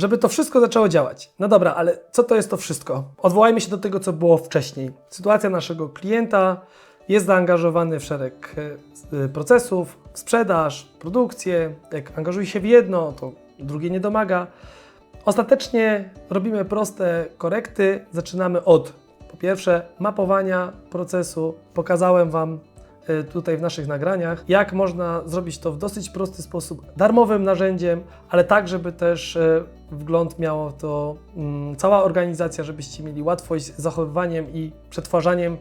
żeby to wszystko zaczęło działać. No dobra, ale co to jest to wszystko? Odwołajmy się do tego, co było wcześniej. Sytuacja naszego klienta jest zaangażowany w szereg e, procesów, w sprzedaż, produkcję. Jak angażuje się w jedno, to drugie nie domaga. Ostatecznie robimy proste korekty. Zaczynamy od po pierwsze mapowania procesu. Pokazałem Wam tutaj w naszych nagraniach, jak można zrobić to w dosyć prosty sposób, darmowym narzędziem, ale tak, żeby też y, wgląd miało to mm, cała organizacja, żebyście mieli łatwość z zachowywaniem i przetwarzaniem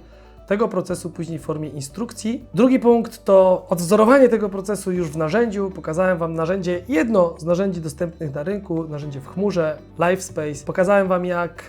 tego procesu później w formie instrukcji. Drugi punkt to odwzorowanie tego procesu już w narzędziu. Pokazałem Wam narzędzie, jedno z narzędzi dostępnych na rynku, narzędzie w chmurze, LiveSpace. Pokazałem Wam, jak e,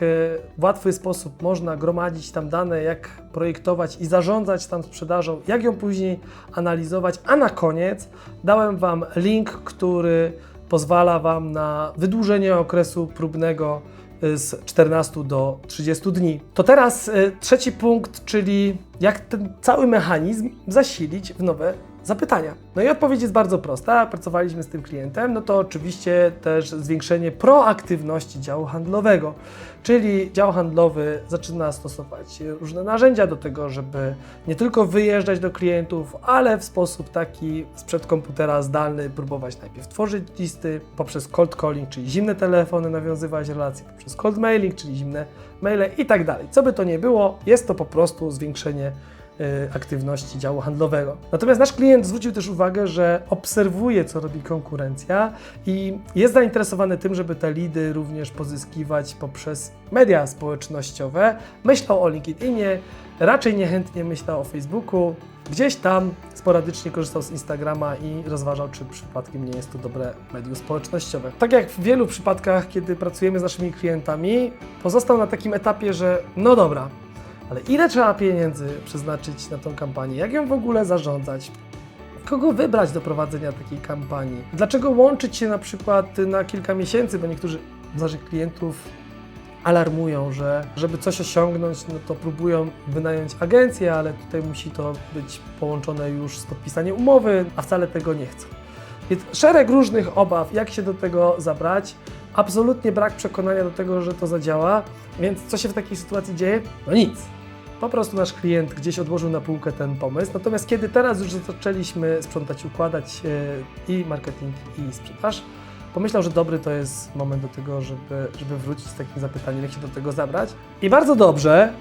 w łatwy sposób można gromadzić tam dane, jak projektować i zarządzać tam sprzedażą, jak ją później analizować, a na koniec dałem Wam link, który pozwala Wam na wydłużenie okresu próbnego z 14 do 30 dni. To teraz y, trzeci punkt, czyli jak ten cały mechanizm zasilić w nowe zapytania. No i odpowiedź jest bardzo prosta. Pracowaliśmy z tym klientem, no to oczywiście też zwiększenie proaktywności działu handlowego, czyli dział handlowy zaczyna stosować różne narzędzia do tego, żeby nie tylko wyjeżdżać do klientów, ale w sposób taki sprzed komputera zdalny próbować najpierw tworzyć listy poprzez cold calling, czyli zimne telefony, nawiązywać relacje poprzez cold mailing, czyli zimne maile i tak dalej. Co by to nie było, jest to po prostu zwiększenie Y, aktywności działu handlowego. Natomiast nasz klient zwrócił też uwagę, że obserwuje, co robi konkurencja i jest zainteresowany tym, żeby te lidy również pozyskiwać poprzez media społecznościowe. Myślał o LinkedInie, raczej niechętnie myślał o Facebooku. Gdzieś tam sporadycznie korzystał z Instagrama i rozważał, czy przypadkiem nie jest to dobre medium społecznościowe. Tak jak w wielu przypadkach, kiedy pracujemy z naszymi klientami, pozostał na takim etapie, że no dobra, ale ile trzeba pieniędzy przeznaczyć na tą kampanię? Jak ją w ogóle zarządzać? Kogo wybrać do prowadzenia takiej kampanii? Dlaczego łączyć się na przykład na kilka miesięcy, bo niektórzy z naszych klientów alarmują, że żeby coś osiągnąć, no to próbują wynająć agencję, ale tutaj musi to być połączone już z podpisaniem umowy, a wcale tego nie chcą. Więc szereg różnych obaw, jak się do tego zabrać. Absolutnie brak przekonania do tego, że to zadziała. Więc co się w takiej sytuacji dzieje? No nic. Po prostu nasz klient gdzieś odłożył na półkę ten pomysł. Natomiast kiedy teraz już zaczęliśmy sprzątać, układać e, i marketing, i sprzedaż, pomyślał, że dobry to jest moment do tego, żeby, żeby wrócić z takim zapytaniem, jak się do tego zabrać. I bardzo dobrze,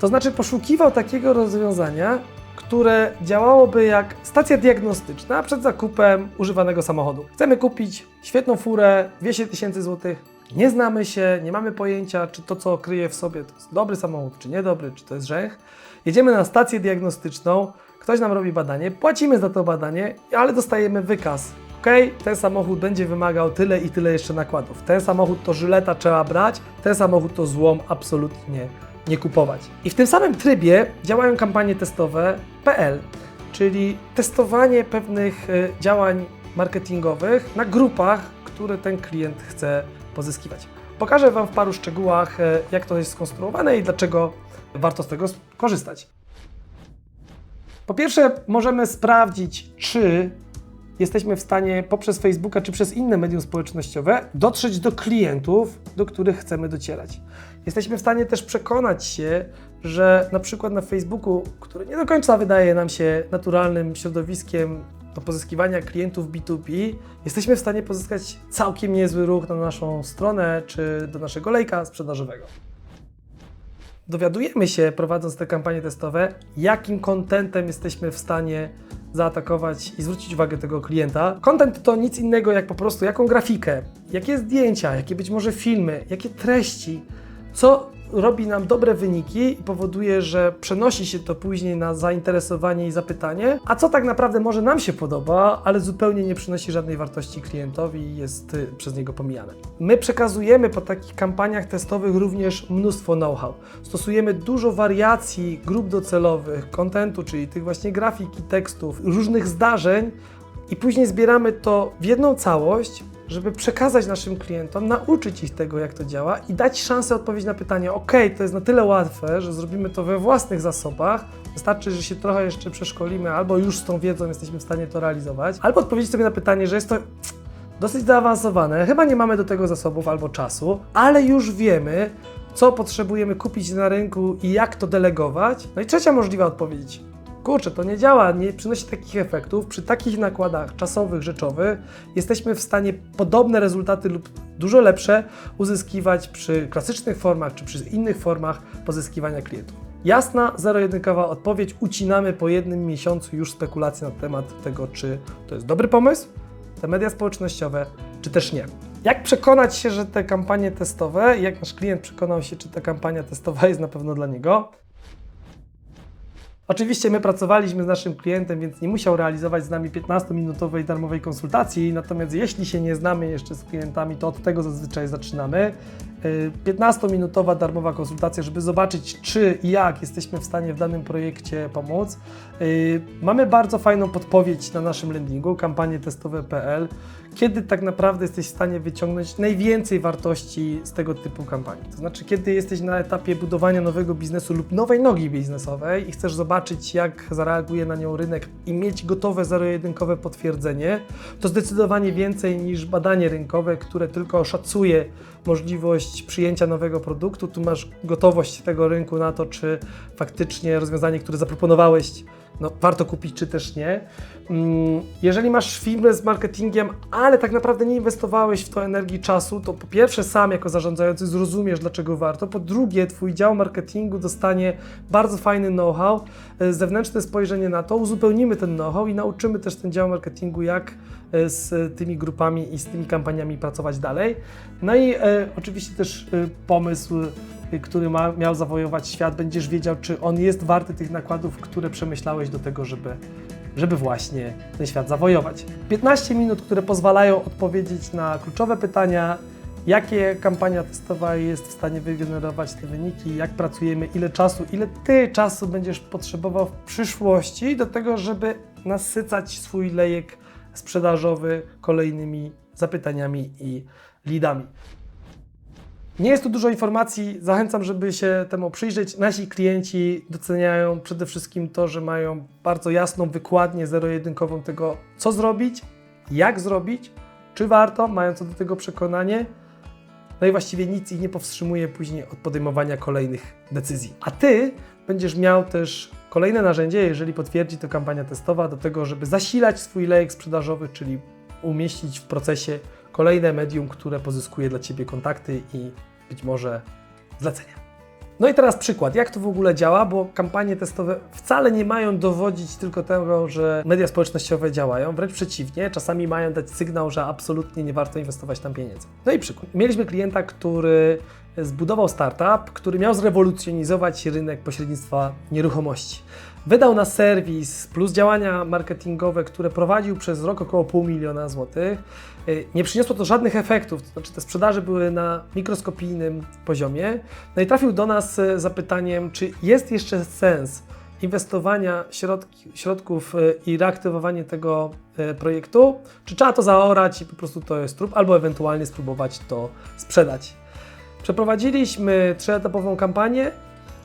to znaczy poszukiwał takiego rozwiązania, które działałoby jak stacja diagnostyczna przed zakupem używanego samochodu. Chcemy kupić świetną furę, 200 tysięcy złotych, nie znamy się, nie mamy pojęcia, czy to, co kryje w sobie, to jest dobry samochód, czy niedobry, czy to jest rzęch. Jedziemy na stację diagnostyczną, ktoś nam robi badanie, płacimy za to badanie, ale dostajemy wykaz. Ok, ten samochód będzie wymagał tyle i tyle jeszcze nakładów. Ten samochód to żyleta trzeba brać, ten samochód to złom absolutnie nie kupować. I w tym samym trybie działają kampanie testowe PL, czyli testowanie pewnych y, działań marketingowych na grupach, które ten klient chce pozyskiwać. Pokażę Wam w paru szczegółach, e, jak to jest skonstruowane i dlaczego warto z tego korzystać. Po pierwsze, możemy sprawdzić, czy jesteśmy w stanie poprzez Facebooka czy przez inne medium społecznościowe dotrzeć do klientów, do których chcemy docierać. Jesteśmy w stanie też przekonać się, że na przykład na Facebooku, który nie do końca wydaje nam się naturalnym środowiskiem do pozyskiwania klientów B2B, jesteśmy w stanie pozyskać całkiem niezły ruch na naszą stronę czy do naszego lejka sprzedażowego. Dowiadujemy się, prowadząc te kampanie testowe, jakim kontentem jesteśmy w stanie zaatakować i zwrócić uwagę tego klienta. Content to nic innego jak po prostu jaką grafikę, jakie zdjęcia, jakie być może filmy, jakie treści, co robi nam dobre wyniki i powoduje, że przenosi się to później na zainteresowanie i zapytanie, a co tak naprawdę może nam się podoba, ale zupełnie nie przynosi żadnej wartości klientowi i jest y, przez niego pomijane. My przekazujemy po takich kampaniach testowych również mnóstwo know-how. Stosujemy dużo wariacji grup docelowych, kontentu, czyli tych właśnie grafik i tekstów, różnych zdarzeń i później zbieramy to w jedną całość, żeby przekazać naszym klientom, nauczyć ich tego, jak to działa i dać szansę odpowiedzieć na pytanie: OK, to jest na tyle łatwe, że zrobimy to we własnych zasobach. Wystarczy, że się trochę jeszcze przeszkolimy, albo już z tą wiedzą jesteśmy w stanie to realizować, albo odpowiedzieć sobie na pytanie, że jest to dosyć zaawansowane. Chyba nie mamy do tego zasobów albo czasu, ale już wiemy, co potrzebujemy kupić na rynku i jak to delegować. No i trzecia możliwa odpowiedź. Kurczę, to nie działa, nie przynosi takich efektów. Przy takich nakładach czasowych, rzeczowych jesteśmy w stanie podobne rezultaty lub dużo lepsze uzyskiwać przy klasycznych formach czy przy innych formach pozyskiwania klientów. Jasna, zero-jedynkowa odpowiedź. Ucinamy po jednym miesiącu już spekulacje na temat tego, czy to jest dobry pomysł, te media społecznościowe, czy też nie. Jak przekonać się, że te kampanie testowe, jak nasz klient przekonał się, czy ta kampania testowa jest na pewno dla niego? Oczywiście my pracowaliśmy z naszym klientem, więc nie musiał realizować z nami 15-minutowej darmowej konsultacji. Natomiast jeśli się nie znamy jeszcze z klientami, to od tego zazwyczaj zaczynamy. Y, 15-minutowa darmowa konsultacja, żeby zobaczyć, czy i jak jesteśmy w stanie w danym projekcie pomóc. Y, Mamy bardzo fajną podpowiedź na naszym landingu, kampanie testowe.pl, kiedy tak naprawdę jesteś w stanie wyciągnąć najwięcej wartości z tego typu kampanii. To znaczy, kiedy jesteś na etapie budowania nowego biznesu lub nowej nogi biznesowej i chcesz zobaczyć, jak zareaguje na nią rynek i mieć gotowe zero-jedynkowe potwierdzenie, to zdecydowanie więcej niż badanie rynkowe, które tylko szacuje możliwość przyjęcia nowego produktu. Tu masz gotowość tego rynku na to, czy faktycznie rozwiązanie, które zaproponowałeś, no, warto kupić, czy też nie. Mm, Jeżeli masz firmę z marketingiem, ale tak naprawdę nie inwestowałeś w to energii czasu, to po pierwsze sam jako zarządzający zrozumiesz, dlaczego warto. Po drugie, Twój dział marketingu dostanie bardzo fajny know-how, e, zewnętrzne spojrzenie na to, uzupełnimy ten know-how i nauczymy też ten dział marketingu, jak e, z tymi grupami i z tymi kampaniami pracować dalej. No i e, oczywiście też e, pomysł który ma, miał zawojować świat, będziesz wiedział, czy on jest warty tych nakładów, które przemyślałeś do tego, żeby, żeby właśnie ten świat zawojować. 15 minut, które pozwalają odpowiedzieć na kluczowe pytania, jakie kampania testowa jest w stanie wygenerować te wyniki, jak pracujemy, ile czasu, ile ty czasu będziesz potrzebował w przyszłości do tego, żeby nasycać swój lejek sprzedażowy kolejnymi zapytaniami i leadami. Nie jest tu dużo informacji, zachęcam, żeby się temu przyjrzeć. Nasi klienci doceniają przede wszystkim to, że mają bardzo jasną wykładnię zero-jedynkową tego, co zrobić, jak zrobić, czy warto, mają co do tego przekonanie. No i właściwie nic ich nie powstrzymuje później od podejmowania kolejnych decyzji. A Ty będziesz miał też kolejne narzędzie, jeżeli potwierdzi to kampania testowa, do tego, żeby zasilać swój lejek sprzedażowy, czyli umieścić w procesie kolejne medium, które pozyskuje dla Ciebie kontakty i być może zlecenia. No i teraz przykład, jak to w ogóle działa, bo kampanie testowe wcale nie mają dowodzić tylko tego, że media społecznościowe działają, wręcz przeciwnie, czasami mają dać sygnał, że absolutnie nie warto inwestować tam pieniędzy. No i przykład. Mieliśmy klienta, który zbudował startup, który miał zrewolucjonizować rynek pośrednictwa nieruchomości. Wydał na serwis plus działania marketingowe, które prowadził przez rok około pół miliona złotych. Y, Nie przyniosło to żadnych efektów, to znaczy te sprzedaże były na mikroskopijnym poziomie. No i trafił do nas z zapytaniem, czy jest jeszcze sens inwestowania środki, środków y, i reaktywowanie tego y, projektu, czy trzeba to zaorać i po prostu to jest trup, albo ewentualnie spróbować to sprzedać. Przeprowadziliśmy trzyetapową kampanię,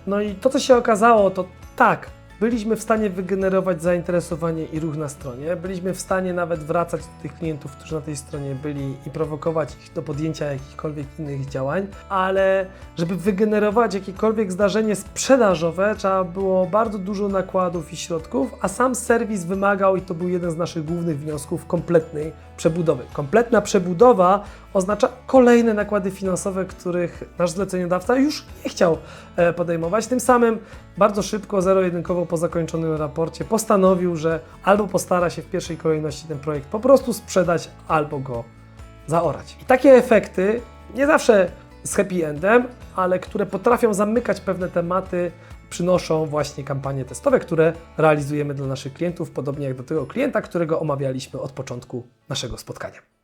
no i to, co się okazało, to tak, byliśmy w stanie wygenerować zainteresowanie i ruch na stronie. Byliśmy w stanie nawet wracać do tych klientów, którzy na tej stronie byli i prowokować ich do podjęcia jakichkolwiek innych działań, ale żeby wygenerować jakiekolwiek zdarzenie sprzedażowe, trzeba było bardzo dużo nakładów i środków, a sam serwis wymagał, i to był jeden z naszych głównych wniosków, kompletnej przebudowy. Kompletna przebudowa oznacza kolejne nakłady finansowe, których nasz zleceniodawca już nie chciał e, podejmować. Tym samym bardzo szybko, zero-jedynkowo po zakończonym raporcie postanowił, że albo postara się w pierwszej kolejności ten projekt po prostu sprzedać, albo go zaorać. I takie efekty nie zawsze z happy endem, ale które potrafią zamykać pewne tematy, przynoszą właśnie kampanie testowe, które realizujemy dla naszych klientów, podobnie jak do tego klienta, którego omawialiśmy od początku naszego spotkania.